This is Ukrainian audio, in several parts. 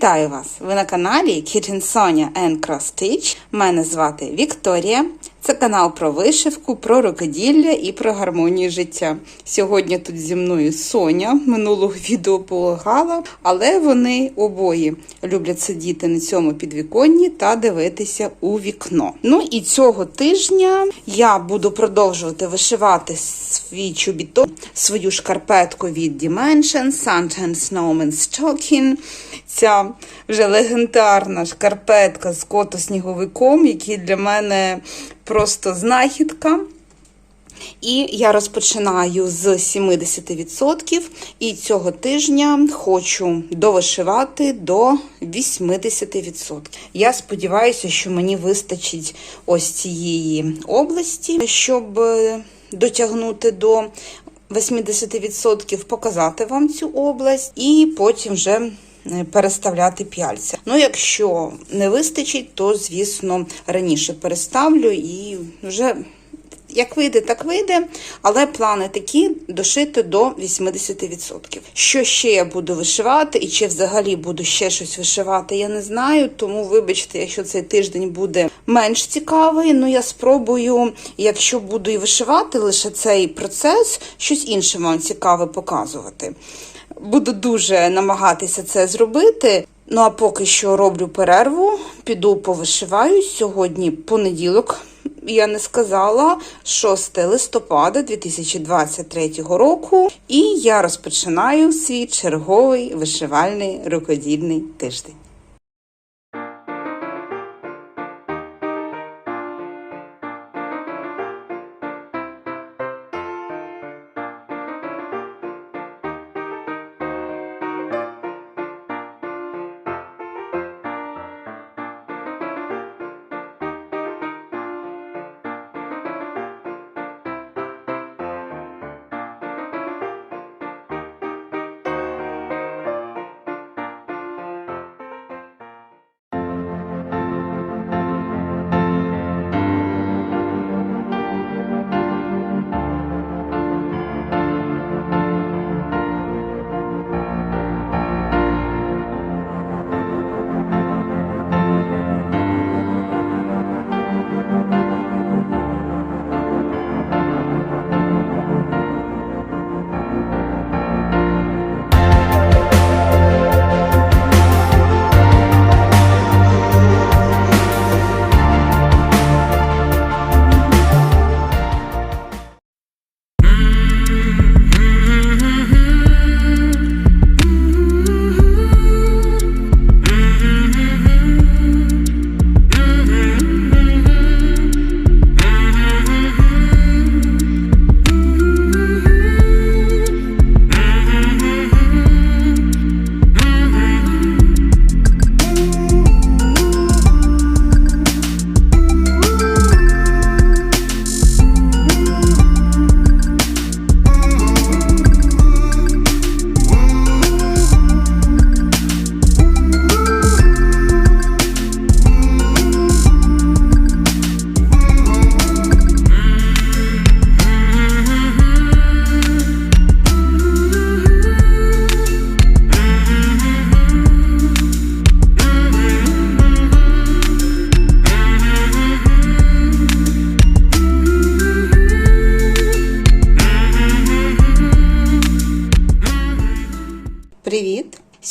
Вітаю вас! Ви на каналі Kitchen Sonia and Cross Stitch. Мене звати Вікторія. Це канал про вишивку, про рукоділля і про гармонію життя. Сьогодні тут зі мною Соня. Минулого відео полагала, але вони обоє люблять сидіти на цьому підвіконні та дивитися у вікно. Ну і цього тижня я буду продовжувати вишивати свій чобіток, свою шкарпетку від Dimension, Sunshine Snowman Stocking. Ця вже легендарна шкарпетка з кото-сніговиком, який для мене просто знахідка. І я розпочинаю з 70%, і цього тижня хочу довишивати до 80%. Я сподіваюся, що мені вистачить ось цієї області, щоб е, дотягнути до 80%, показати вам цю область, і потім вже переставляти п'яльця. Ну, якщо не вистачить, то, звісно, раніше переставлю і вже. Як вийде, так вийде, але плани такі дошити до 80%. Що ще я буду вишивати, і чи взагалі буду ще щось вишивати, я не знаю. Тому, вибачте, якщо цей тиждень буде менш цікавий, ну я спробую, якщо буду і вишивати лише цей процес, щось інше вам цікаве показувати. Буду дуже намагатися це зробити. Ну а поки що роблю перерву, піду повишиваю. Сьогодні понеділок. Я не сказала 6 листопада 2023 року, і я розпочинаю свій черговий вишивальний рукодільний тиждень.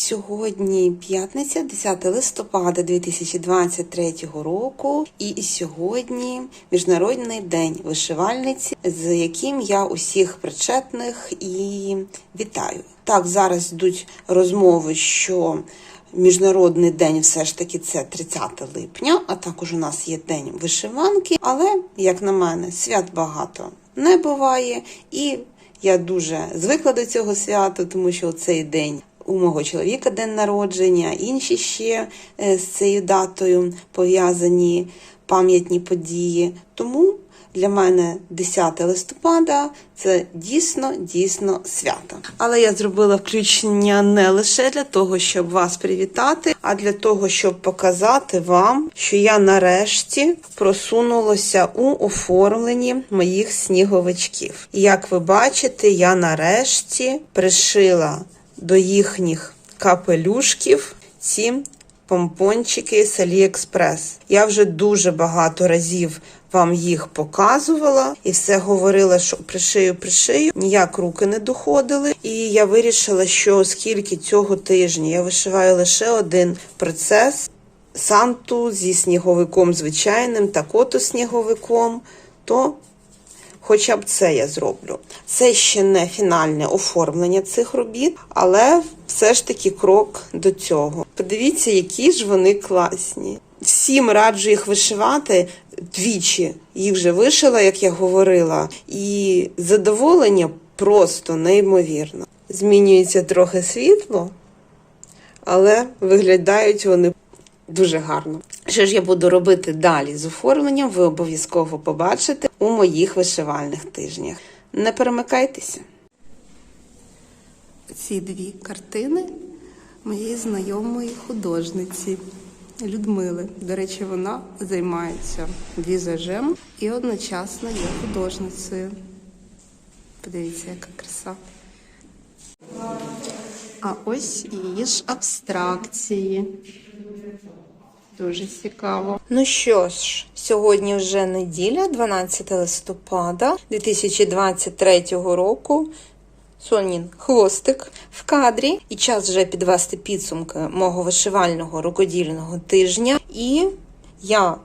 Сьогодні п'ятниця, 10 листопада 2023 року, і сьогодні Міжнародний день вишивальниці, з яким я усіх причетних і вітаю. Так, зараз йдуть розмови, що Міжнародний день все ж таки це 30 липня, а також у нас є день вишиванки. Але, як на мене, свят багато не буває, і я дуже звикла до цього свята, тому що цей день у мого чоловіка день народження, інші ще е, з цією датою пов'язані пам'ятні події. Тому для мене 10 листопада це дійсно дійсно свято. Але я зробила включення не лише для того, щоб вас привітати, а для того, щоб показати вам, що я нарешті просунулася у оформленні моїх сніговичків. І як ви бачите, я нарешті пришила до їхніх капелюшків ці помпончики з Аліекспрес. Я вже дуже багато разів вам їх показувала і все говорила, що пришию, пришию. Ніяк руки не доходили. І я вирішила, що оскільки цього тижня я вишиваю лише один процес санту зі сніговиком звичайним та коту сніговиком, то Хоча б це я зроблю. Це ще не фінальне оформлення цих робіт, але все ж таки крок до цього. Подивіться, які ж вони класні. Всім раджу їх вишивати двічі. Їх вже вишила, як я говорила, і задоволення просто неймовірно. Змінюється трохи світло, але виглядають вони дуже гарно. Що ж я буду робити далі з оформленням, ви обов'язково побачите у моїх вишивальних тижнях. Не перемикайтеся. Ці дві картини моєї знайомої художниці Людмили. До речі, вона займається візажем і одночасно є художницею. Подивіться, яка краса. А ось її ж абстракції. Дуже цікаво. Ну що ж, сьогодні вже неділя, 12 листопада 2023 року. Сонін хвостик в кадрі, і час вже підвести підсумки мого вишивального рукодільного тижня. І я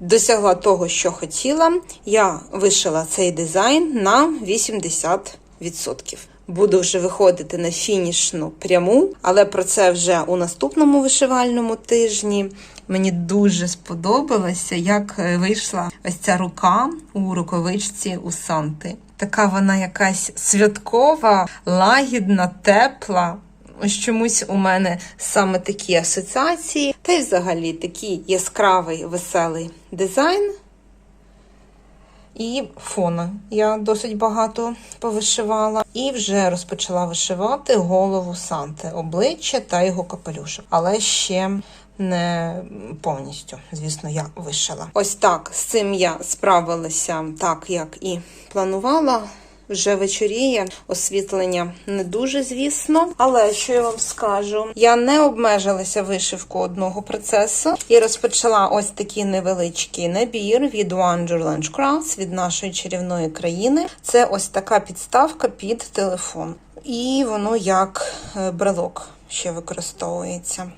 досягла того, що хотіла. Я вишила цей дизайн на 80%. Буду вже виходити на фінішну пряму, але про це вже у наступному вишивальному тижні. Мені дуже сподобалося, як е, вийшла ось ця рука у рукавичці у Санти. Така вона якась святкова, лагідна, тепла. Ось чомусь у мене саме такі асоціації, та й взагалі такий яскравий, веселий дизайн. І фона я досить багато повишивала, і вже розпочала вишивати голову Санти, обличчя та його капелюшок. Але ще не повністю, звісно, я вишила. Ось так з цим я справилася так, як і планувала. Вже вечоріє, освітлення не дуже, звісно. Але що я вам скажу? Я не обмежилася вишивку одного процесу і розпочала ось такий невеличкий набір від Wonderland Crafts, від нашої чарівної країни. Це ось така підставка під телефон. І воно як е, брелок ще використовується.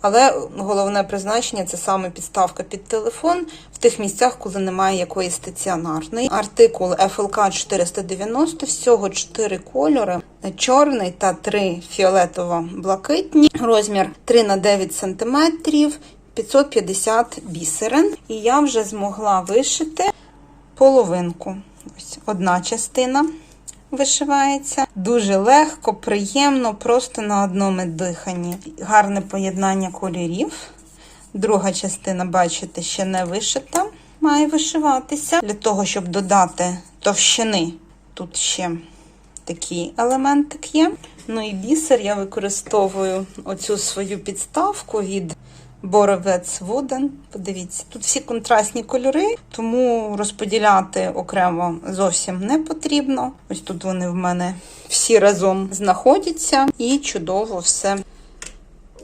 Але головне призначення це саме підставка під телефон в тих місцях, коли немає якоїсь стаціонарної. Артикул FLK 490, всього 4 кольори: чорний та 3 фіолетово-блакитні, розмір 3 на 9 см, 550 бісерин. І я вже змогла вишити половинку. Ось одна частина вишивається. Дуже легко, приємно, просто на одному диханні. Гарне поєднання кольорів. Друга частина, бачите, ще не вишита, має вишиватися. Для того, щоб додати товщини, тут ще такий елементик є. Ну і бісер я використовую оцю свою підставку від Боровець Вуден. Подивіться, тут всі контрастні кольори, тому розподіляти окремо зовсім не потрібно. Ось тут вони в мене всі разом знаходяться і чудово все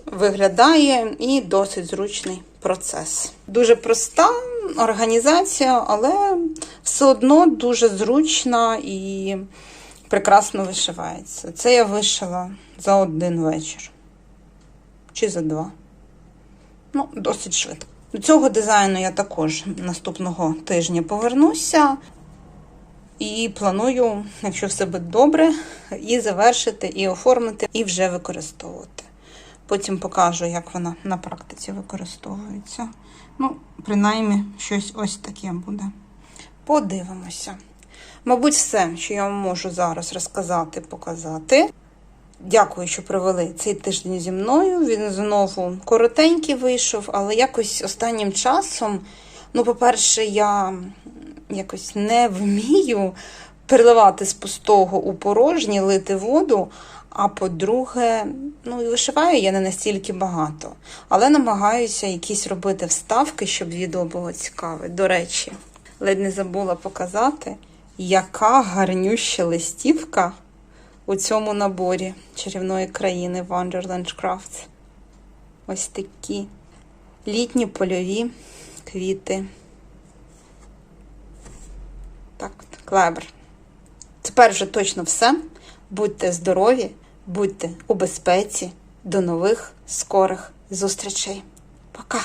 виглядає і досить зручний процес. Дуже проста організація, але все одно дуже зручна і прекрасно вишивається. Це я вишила за один вечір чи за два. Ну, досить швидко. До цього дизайну я також наступного тижня повернуся. І планую, якщо все буде добре, і завершити, і оформити, і вже використовувати. Потім покажу, як вона на практиці використовується. Ну, принаймні, щось ось таке буде. Подивимося. Мабуть, все, що я вам можу зараз розказати, показати. Дякую, що провели цей тиждень зі мною. Він знову коротенький вийшов, але якось останнім часом, ну, по-перше, я якось не вмію переливати з пустого у порожнє, лити воду. А по-друге, ну і вишиваю я не настільки багато, але намагаюся якісь робити вставки, щоб відео було цікаве. До речі, ледь не забула показати, яка гарнюща листівка у цьому наборі чарівної країни Wonderland Crafts. ось такі літні польові квіти. Так, клебр. Тепер вже точно все. Будьте здорові, будьте у безпеці. До нових скорих зустрічей. Пока!